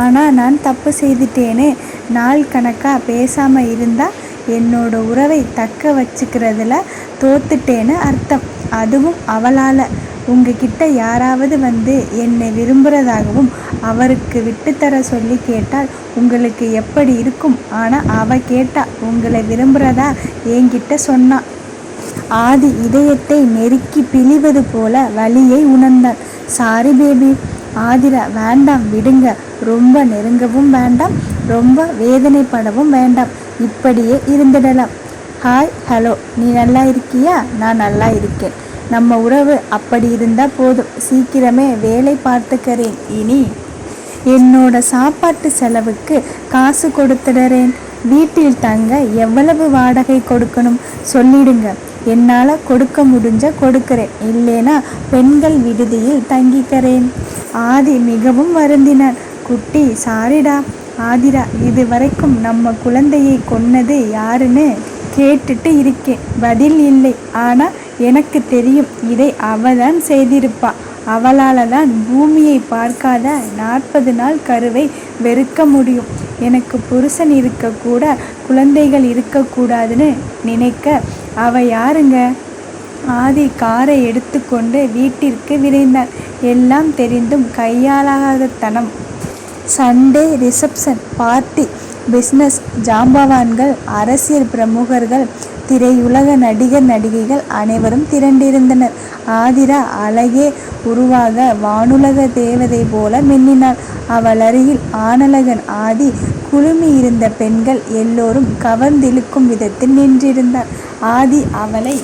ஆனால் நான் தப்பு செய்துட்டேன்னு நாள் கணக்காக பேசாமல் இருந்தால் என்னோட உறவை தக்க வச்சுக்கிறதுல தோத்துட்டேன்னு அர்த்தம். அதுவும் அவளால். உங்ககிட்ட யாராவது வந்து என்னை விரும்புகிறதாகவும் அவருக்கு விட்டுத்தர சொல்லி கேட்டால் உங்களுக்கு எப்படி இருக்கும்? ஆனால் அவ கேட்டா உங்களை விரும்புகிறதா என்கிட்ட சொன்னா. ஆதி இதயத்தை நெருக்கி பிழிவது போல வலியை உணர்ந்தான் சாரி பேபி. ஆதிரா வேண்டாம் விடுங்க. ரொம்ப நெருங்கவும் வேண்டாம் ரொம்ப வேதனைப்படவும் வேண்டாம். இப்படியே இருந்துடலாம். ஹாய் ஹலோ நீ நல்லா இருக்கியா? நான் நல்லா இருக்கேன். நம்ம உறவு அப்படி இருந்தால் போதும். சீக்கிரமே வேலை பார்த்துக்கிறேன். இனி என்னோட சாப்பாட்டு செலவுக்கு காசு கொடுத்துடுறேன். வீட்டில் தங்க எவ்வளவு வாடகை கொடுக்கணும்? சொல்லிடுங்க. என்னால் கொடுக்க முடிஞ்ச கொடுக்கிறேன். இல்லைனா பெண்கள் விடுதியில் தங்கிக்கிறேன். ஆதி மிகவும் வருந்தினான் குட்டி சாரிடா. ஆதிரா இது வரைக்கும் நம்ம குழந்தையை கொன்னது யாருன்னு கேட்டுட்டு இருக்கேன். பதில் இல்லை. ஆனால் எனக்கு தெரியும். இதை அவதான் செய்திருப்பா. அவளால் தான் பூமியை பார்க்காத நாற்பது நாள் கருவை வெறுக்க முடியும். எனக்கு புருஷன் இருக்கக்கூட குழந்தைகள் இருக்கக்கூடாதுன்னு நினைக்க அவ யாருங்க? ஆதி காரை எடுத்துக்கொண்டு வீட்டிற்கு விரைந்தார் எல்லாம் தெரிந்தும் கையாளாதத்தனம் சண்டே ரிசப்ஷன் பார்ட்டி. பிஸ்னஸ் ஜாம்பவான்கள் அரசியல் பிரமுகர்கள் திரையுலக நடிகர் நடிகைகள் அனைவரும் திரண்டிருந்தனர். ஆதிரா அழகே உருவாக வானுலக தேவதை போல மின்னினாள். அவள் அருகில் ஆனலகன் ஆதி குழுமி இருந்த பெண்கள் எல்லோரும் கவர்ந்திழுக்கும் விதத்தில் நின்றிருந்தார். ஆதி அவளை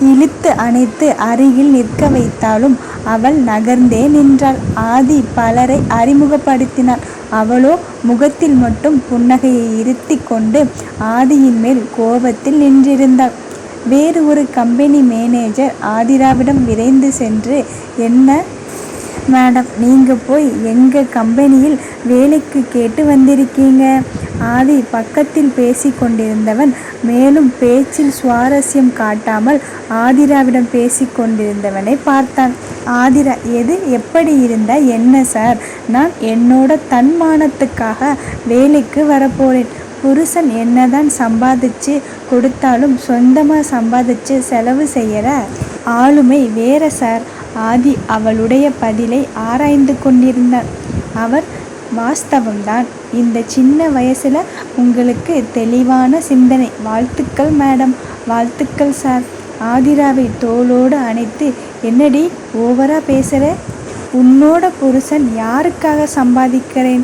இழுத்து அணைத்து அருகில் நிற்க வைத்தாலும் அவள் நகர்ந்தே நின்றாள். ஆதி பலரை அறிமுகப்படுத்தினாள் அவளோ முகத்தில் மட்டும் புன்னகையை இருத்தி கொண்டு ஆதியின் மேல் கோபத்தில் நின்றிருந்தாள் வேறு ஒரு கம்பெனி மேனேஜர் ஆதிராவிடம் விரைந்து சென்று என்ன மேடம் நீங்கள் போய் எங்கள் கம்பெனியில் வேலைக்கு கேட்டு வந்திருக்கீங்க? ஆதி பக்கத்தில் பேசிக்கொண்டிருந்தவன் மேலும் பேச்சில் சுவாரஸ்யம் காட்டாமல் ஆதிராவிடம் பேசிக்கொண்டிருந்தவனை பார்த்தான். ஆதிரா எது? எப்படி இருந்தா என்ன சார்? நான் என்னோட தன்மானத்துக்காக வேலைக்கு வரப்போறேன். புருஷன் என்னதான் சம்பாதிச்சு கொடுத்தாலும் சொந்தமாக சம்பாதிச்சு செலவு செய்யற ஆளுமை வேற சார். ஆதி அவளுடைய பதிலை ஆராய்ந்து கொண்டிருந்தார் அவர் வாஸ்தவம்தான். இந்த சின்ன வயசில் உங்களுக்கு தெளிவான சிந்தனை. வாழ்த்துக்கள் மேடம். வாழ்த்துக்கள் சார். ஆதிராவை தோளோடு அணைத்து என்னடி ஓவராக பேசுகிற உன்னோட புருஷன் யாருக்காக சம்பாதிக்கிறேன்?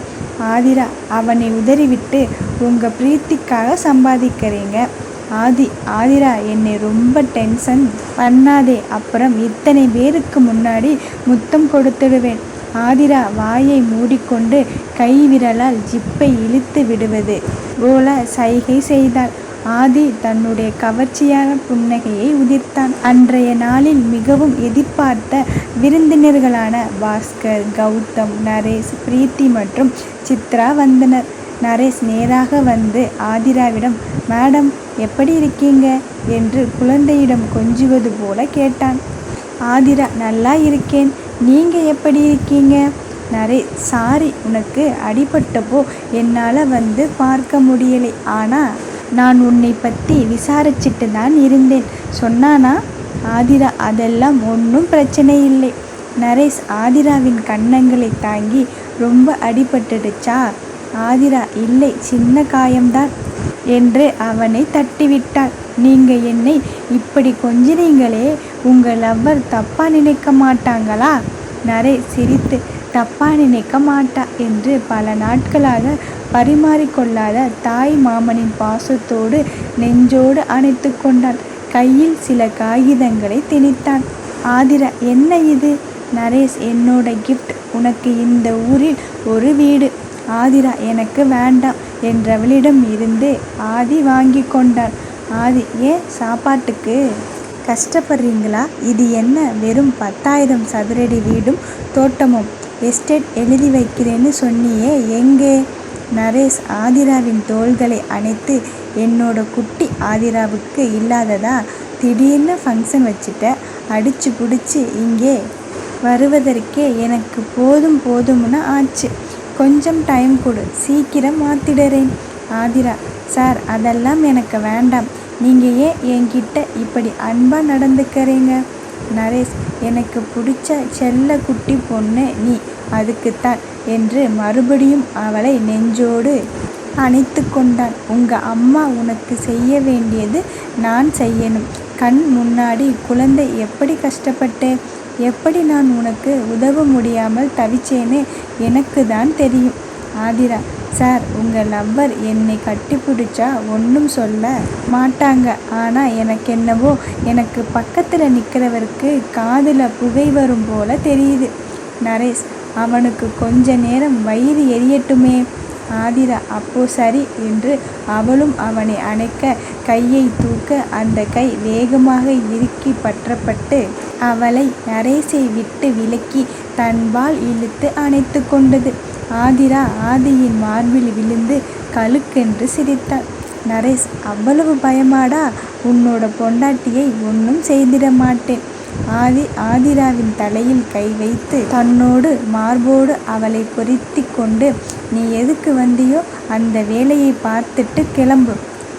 ஆதிரா அவனை உதறிவிட்டு உங்கள் பிரீத்திக்காக சம்பாதிக்கிறீங்க. ஆதி ஆதிரா என்னை ரொம்ப டென்ஷன் பண்ணாதே. அப்புறம் இத்தனை பேருக்கு முன்னாடி முத்தம் கொடுத்துடுவேன். ஆதிரா வாயை மூடிக்கொண்டு கை விரலால் ஜிப்பை இழுத்து விடுவது போல சைகை செய்தாள். ஆதி தன்னுடைய கவர்ச்சியான புன்னகையை உதிர்த்தான். அன்றைய நாளில் மிகவும் எதிர்பார்த்த விருந்தினர்களான பாஸ்கர் கௌதம் நரேஷ் பிரீத்தி மற்றும் சித்ரா வந்தனர். நரேஷ் நேராக வந்து ஆதிராவிடம் மேடம் எப்படி இருக்கீங்க? என்று குழந்தையிடம் கொஞ்சுவது போல கேட்டான். ஆதிரா நல்லா இருக்கேன். நீங்கள் எப்படி இருக்கீங்க? நரே சாரி உனக்கு அடிபட்டப்போ என்னால் வந்து பார்க்க முடியலை. ஆனால் நான் உன்னை பற்றி விசாரிச்சுட்டு தான் இருந்தேன். சொன்னானா ஆதிரா அதெல்லாம் ஒன்றும் பிரச்சனை இல்லை. நரேஷ் ஆதிராவின் கன்னங்களை தாங்கி ரொம்ப அடிபட்டுடுச்சா ஆதிரா இல்லை சின்ன காயம்தான் என்று அவனை தட்டிவிட்டாள். நீங்கள் என்னை இப்படி கொஞ்சினீங்களே உங்கள் லவ்வர் தப்பாக நினைக்க மாட்டாங்களா? நரே சிரித்து தப்பாக நினைக்க மாட்டா என்று பல நாட்களாக பரிமாறிக்கொள்ளாத தாய் மாமனின் பாசத்தோடு நெஞ்சோடு அணைத்து கொண்டான் கையில் சில காகிதங்களை திணித்தான் ஆதிரா என்ன இது? நரேஷ் என்னோட கிஃப்ட் உனக்கு இந்த ஊரில் ஒரு வீடு. ஆதிரா எனக்கு வேண்டாம் என்றவளிடம் இருந்து ஆதி வாங்கி கொண்டான் ஆதி ஏன் சாப்பாட்டுக்கு கஷ்டப்படுறீங்களா? இது என்ன வெறும் பத்தாயிரம் சதுரடி வீடும் தோட்டமும்? எஸ்டேட் எழுதி வைக்கிறேன்னு சொன்னியே எங்கே? நரேஷ் ஆதிராவின் தோள்களை அணைத்து என்னோட குட்டி ஆதிராவுக்கு இல்லாததா? திடீர்னு ஃபங்க்ஷன் வச்சுட்ட அடிச்சு பிடிச்சி இங்கே வருவதற்கே எனக்கு போதும் போதும்னு ஆச்சு. கொஞ்சம் டைம் கொடு சீக்கிரம் மாத்திடுறேன். ஆதிரா சார் அதெல்லாம் எனக்கு வேண்டாம். நீங்கள் ஏன் என்கிட்ட இப்படி அன்பாக நடந்துக்கிறீங்க? நரேஷ் எனக்கு பிடிச்ச செல்ல குட்டி பொண்ணு நீ அதுக்குத்தான் என்று மறுபடியும் அவளை நெஞ்சோடு அணைத்து கொண்டான். உங்கள் அம்மா உனக்கு செய்ய வேண்டியது நான் செய்யணும். கண் முன்னாடி குழந்தை எப்படி கஷ்டப்பட்டு எப்படி நான் உனக்கு உதவ முடியாமல் தவிச்சேன்னு எனக்கு தான் தெரியும். ஆதிரா சார் உங்கள் லவ்வர் என்னை கட்டிப்பிடிச்சா ஒன்றும் சொல்ல மாட்டாங்க. ஆனால் எனக்கு என்னவோ எனக்கு பக்கத்தில் நிற்கிறவருக்கு காதில் புகை வரும் போல தெரியுது. நரேஷ் அவனுக்கு கொஞ்ச நேரம் வயிறு எரியட்டுமே. ஆதிரா அப்போ சரி என்று அவளும் அவனை அணைக்க கையை தூக்க அந்த கை வேகமாக இறுக்கி பற்றப்பட்டு அவளை நரேசை விட்டு விலக்கி தன்பால் இழுத்து அணைத்து கொண்டது. ஆதிரா ஆதியின் மார்பில் விழுந்து கழுக்கென்று சிரித்தாள். நரேஷ் அவ்வளவு பயமாடா? உன்னோட பொண்டாட்டியை ஒன்றும் செய்திட மாட்டேன். ஆதி ஆதிராவின் தலையில் கை வைத்து தன்னோடு மார்போடு அவளை பொருத்தி கொண்டு நீ எதுக்கு வந்தியோ அந்த வேலையை பார்த்துட்டு கிளம்பு.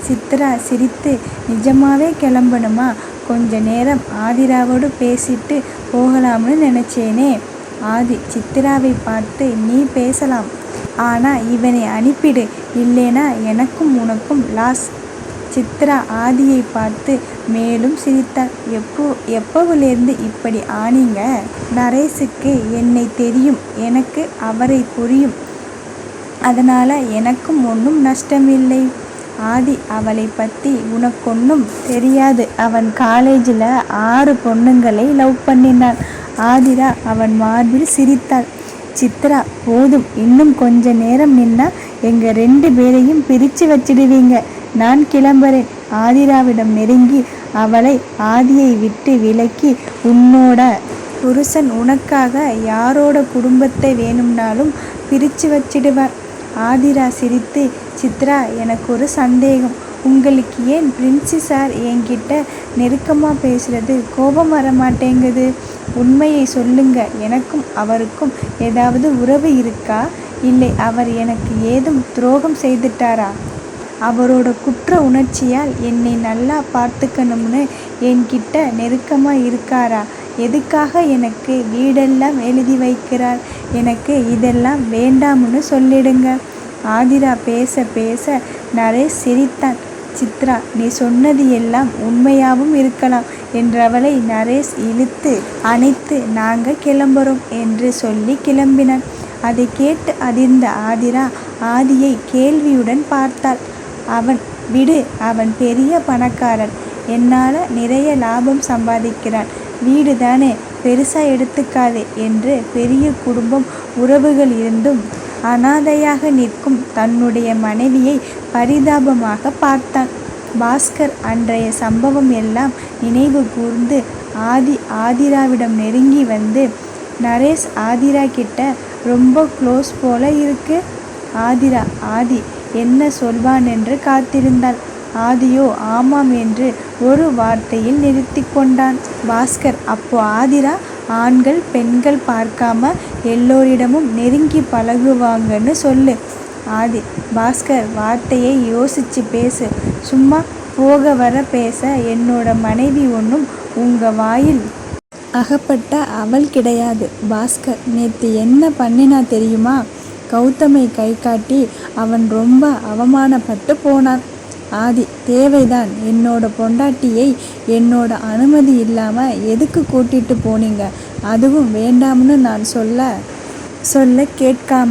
சித்ரா சிரித்து நிஜமாவே கிளம்பணுமா? கொஞ்ச நேரம் ஆதிராவோடு பேசிட்டு போகலாம்னு நினச்சேனே. ஆதி சித்ராவை பார்த்து நீ பேசலாம். ஆனால் இவனை அனுப்பிடு. இல்லைனா எனக்கும் உனக்கும் லாஸ். சித்ரா ஆதியை பார்த்து மேலும் சிரித்தாள் எப்போ எப்போவிலேருந்து இப்படி ஆனீங்க? நரேஷுக்கு என்னை தெரியும். எனக்கு அவரை புரியும். அதனால் எனக்கும் ஒன்றும் நஷ்டமில்லை. ஆதி அவளை பற்றி உனக்கொன்றும் தெரியாது. அவன் காலேஜில் ஆறு பொண்ணுங்களை லவ் பண்ணினான். ஆதிரா அவன் மார்பில் சிரித்தாள். சித்ரா போதும் இன்னும் கொஞ்ச நேரம் நின்னா எங்கள் ரெண்டு பேரையும் பிரித்து வச்சிடுவீங்க. நான் கிளம்புறேன். ஆதிராவிடம் நெருங்கி அவளை ஆதியை விட்டு விலக்கி உன்னோட புருஷன் உனக்காக யாரோட குடும்பத்தை வேணும்னாலும் பிரித்து வச்சிடுவார். ஆதிரா சிரித்து சித்ரா எனக்கு ஒரு சந்தேகம். உங்களுக்கு ஏன் பிரின்சி சார் என்கிட்ட நெருக்கமாக பேசுகிறது கோபம் வர மாட்டேங்குது உண்மையை சொல்லுங்க. எனக்கும் அவருக்கும் ஏதாவது உறவு இருக்கா? இல்லை அவர் எனக்கு ஏதும் துரோகம் செய்துட்டாரா? அவரோட குற்ற உணர்ச்சியால் என்னை நல்லா பார்த்துக்கணும்னு என்கிட்ட நெருக்கமாக இருக்காரா? எதுக்காக எனக்கு வீடெல்லாம் எழுதி வைக்கிறார்? எனக்கு இதெல்லாம் வேண்டாம்னு சொல்லிடுங்க. ஆதிரா பேச பேச நரேஷ் சிரித்தான். சித்ரா நீ சொன்னது எல்லாம் உண்மையாகவும் இருக்கலாம் என்றவளை நரேஷ் இழுத்து அணைத்து நாங்கள் கிளம்புறோம் என்று சொல்லி கிளம்பினான். அதை கேட்டு அதிர்ந்த ஆதிரா ஆதியை கேள்வியுடன் பார்த்தாள். அவன் விடு அவன் பெரிய பணக்காரன். என்னால் நிறைய லாபம் சம்பாதிக்கிறான். வீடு தானே பெருசாக எடுத்துக்காதே என்று பெரிய குடும்பம் உறவுகள் இருந்தும் அனாதையாக நிற்கும் தன்னுடைய மனைவியை பரிதாபமாக பார்த்தான். பாஸ்கர் அன்றைய சம்பவம் எல்லாம் நினைவு கூர்ந்து ஆதி ஆதிராவிடம் நெருங்கி வந்து நரேஷ் ஆதிரா கிட்ட ரொம்ப க்ளோஸ் போல இருக்கு. ஆதிரா ஆதி என்ன சொல்வான்? என்று காத்திருந்தாள். ஆதியோ ஆமாம் என்று ஒரு வார்த்தையில் நிறுத்தி கொண்டான். பாஸ்கர் அப்போ ஆதிரா ஆண்கள் பெண்கள் பார்க்காம எல்லோரிடமும் நெருங்கி பழகுவாங்கன்னு சொல்லு. ஆதி பாஸ்கர் வார்த்தையை யோசிச்சு பேசு. சும்மா போக வர பேச என்னோட மனைவி ஒன்றும் உங்கள் வாயில் அகப்பட்ட அவள் கிடையாது. பாஸ்கர் நேற்று என்ன பண்ணினா தெரியுமா? கௌதமை கை காட்டி அவன் ரொம்ப அவமானப்பட்டு போனான். ஆதி தேவைதான். என்னோட பொண்டாட்டியை என்னோட அனுமதி இல்லாமல் எதுக்கு கூட்டிட்டு போனீங்க? அதுவும் வேண்டாம்னு நான் சொல்ல சொல்ல கேட்காம.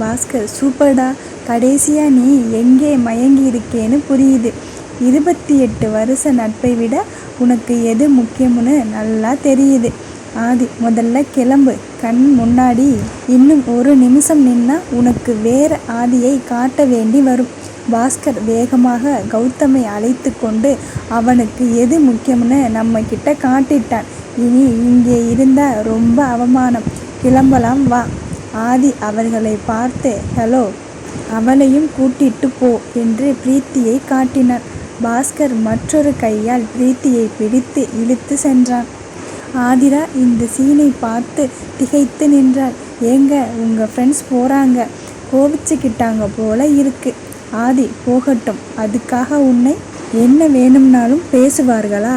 பாஸ்கர் சூப்பர்டா. கடைசியாக நீ எங்கே மயங்கி இருக்கேன்னு புரியுது. இருபத்தி எட்டு வருஷ நட்பை விட உனக்கு எது முக்கியம்னு நல்லா தெரியுது. ஆதி முதல்ல கிளம்பு. கண் முன்னாடி இன்னும் ஒரு நிமிஷம் நின்னா உனக்கு வேறு ஆதியை காட்ட வேண்டி வரும். பாஸ்கர் வேகமாக கௌதமை அழைத்து கொண்டு அவனுக்கு எது முக்கியம்னு நம்ம கிட்ட காட்டிட்டான். இனி இங்கே இருந்தால் ரொம்ப அவமானம். கிளம்பலாம் வா. ஆதி அவர்களை பார்த்து ஹலோ அவளையும் கூட்டிட்டு போ என்று பிரீத்தியை காட்டினான். பாஸ்கர் மற்றொரு கையால் பிரீத்தியை பிடித்து இழுத்து சென்றான். ஆதிரா இந்த சீனை பார்த்து திகைத்து நின்றாள். ஏங்க உங்கள் ஃப்ரெண்ட்ஸ் போகிறாங்க கோவிச்சுக்கிட்டாங்க போல இருக்குது ஆதி போகட்டும். அதுக்காக உன்னை என்ன வேணும்னாலும் பேசுவார்களா?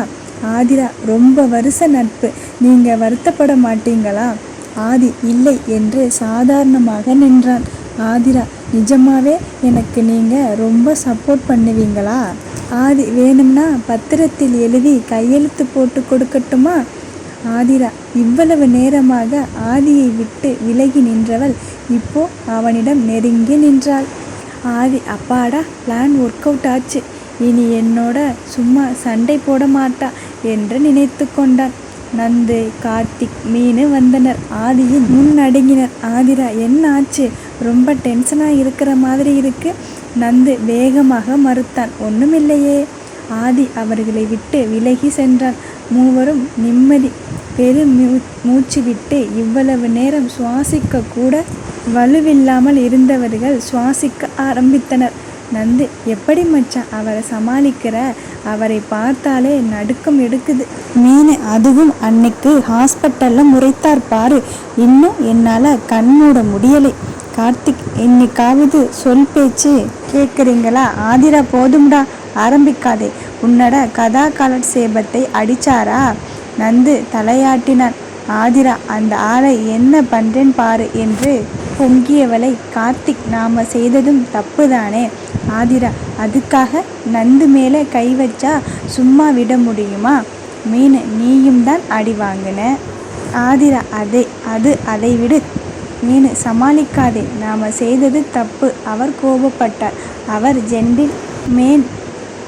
ஆதிரா ரொம்ப வருஷ நட்பு. நீங்கள் வருத்தப்பட மாட்டீங்களா? ஆதி இல்லை என்று சாதாரணமாக நின்றான். ஆதிரா நிஜமாவே எனக்கு நீங்கள் ரொம்ப சப்போர்ட் பண்ணுவீங்களா? ஆதி வேணும்னா பத்திரத்தில் எழுதி கையெழுத்து போட்டு கொடுக்கட்டுமா? ஆதிரா இவ்வளவு நேரமாக ஆதியை விட்டு விலகி நின்றவள் இப்போ அவனிடம் நெருங்கி நின்றாள். ஆதி அப்பாடா பிளான் ஒர்க் அவுட் ஆச்சு. இனி என்னோட சும்மா சண்டை போட மாட்டா என்று நினைத்து கொண்டான். நந்து கார்த்திக் மீனு வந்தனர். ஆதியின் முன் அடுங்கினர் ஆதிரா என்ன ஆச்சு? ரொம்ப டென்ஷனாக இருக்கிற மாதிரி இருக்கு நந்து வேகமாக மறுத்தான். ஒன்றுமில்லையே ஆதி அவர்களை விட்டு விலகி சென்றான். மூவரும் நிம்மதி பெரும் மூச்சு விட்டு இவ்வளவு நேரம் சுவாசிக்க கூட வலுவில்லாமல் இருந்தவர்கள் சுவாசிக்க ஆரம்பித்தனர். நந்து எப்படி மச்சான்? அவரை சமாளிக்கிற அவரை பார்த்தாலே நடுக்கம் எடுக்குது. மீன் அதுவும் அன்னைக்கு ஹாஸ்பிட்டலில் முறைத்தார் பாரு. இன்னும் என்னால் கண் மூட முடியலை. கார்த்திக் இன்னைக்காவது சொல் பேச்சு கேட்குறீங்களா ஆதிரா போதும்டா. ஆரம்பிக்காதே. உன்னோட கதா காலட்சேபத்தை அடிச்சாரா? நந்து தலையாட்டினான். ஆதிரா அந்த ஆளை என்ன பண்றேன் பாரு என்று பொங்கியவளை கார்த்திக் நாம செய்ததும் தப்புதானே? ஆதிரா அதுக்காக நந்து மேலே கை வச்சா சும்மா விட முடியுமா? மீன் நீயும் தான் அடி வாங்கின. ஆதிரா அதை அது அதை விடு. மீன் சமாளிக்காதே. நாம் செய்தது தப்பு. அவர் கோபப்பட்டார். அவர் ஜென்டில் மேன்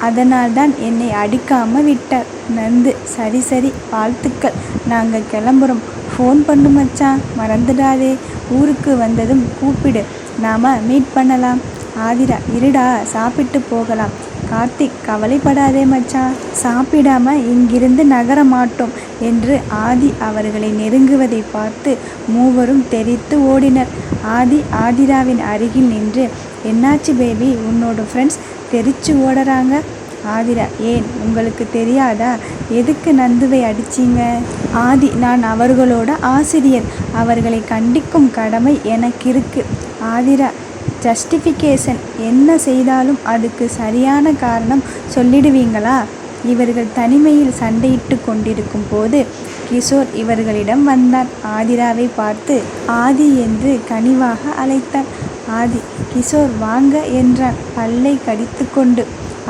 அதனால்தான் என்னை அடிக்காமல் விட்டார் நந்து சரி சரி வாழ்த்துக்கள். நாங்கள் கிளம்புறோம். ஃபோன் பண்ணு மச்சான் மறந்துடாதே. ஊருக்கு வந்ததும் கூப்பிடு. நாம் மீட் பண்ணலாம். ஆதிரா இருடா சாப்பிட்டு போகலாம். கார்த்திக் கவலைப்படாதே மச்சான் சாப்பிடாம இங்கிருந்து நகர மாட்டோம் என்று ஆதி அவர்களை நெருங்குவதை பார்த்து மூவரும் தெரித்து ஓடினர். ஆதி ஆதிராவின் அருகில் நின்று என்னாச்சு பேபி உன்னோட ஃப்ரெண்ட்ஸ் தெரிச்சு ஓடுறாங்க. ஆதிரா ஏன்? உங்களுக்கு தெரியாதா? எதுக்கு நந்துவை அடிச்சிங்க? ஆதி நான் அவர்களோட ஆசிரியர். அவர்களை கண்டிக்கும் கடமை எனக்கு இருக்கு ஆதிரா ஜஸ்டிஃபிகேஷன் என்ன செய்தாலும் அதுக்கு சரியான காரணம் சொல்லிடுவீங்களா? இவர்கள் தனிமையில் சண்டையிட்டு கொண்டிருக்கும் போது கிஷோர் இவர்களிடம் வந்தான் ஆதிராவை பார்த்து ஆதி என்று கனிவாக அழைத்தான் ஆதி கிஷோர் வாங்க என்றான். பல்லை கடித்து கொண்டு.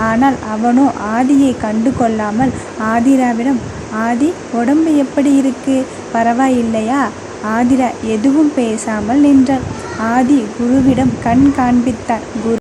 ஆனால் அவனோ ஆதியை கண்டு கொள்ளாமல் ஆதிராவிடம் ஆதி உடம்பு எப்படி இருக்கு? பரவாயில்லையா ஆதிரா எதுவும் பேசாமல் நின்றாள். ஆதி குருவிடம் கண் காண்பித்தான் குரு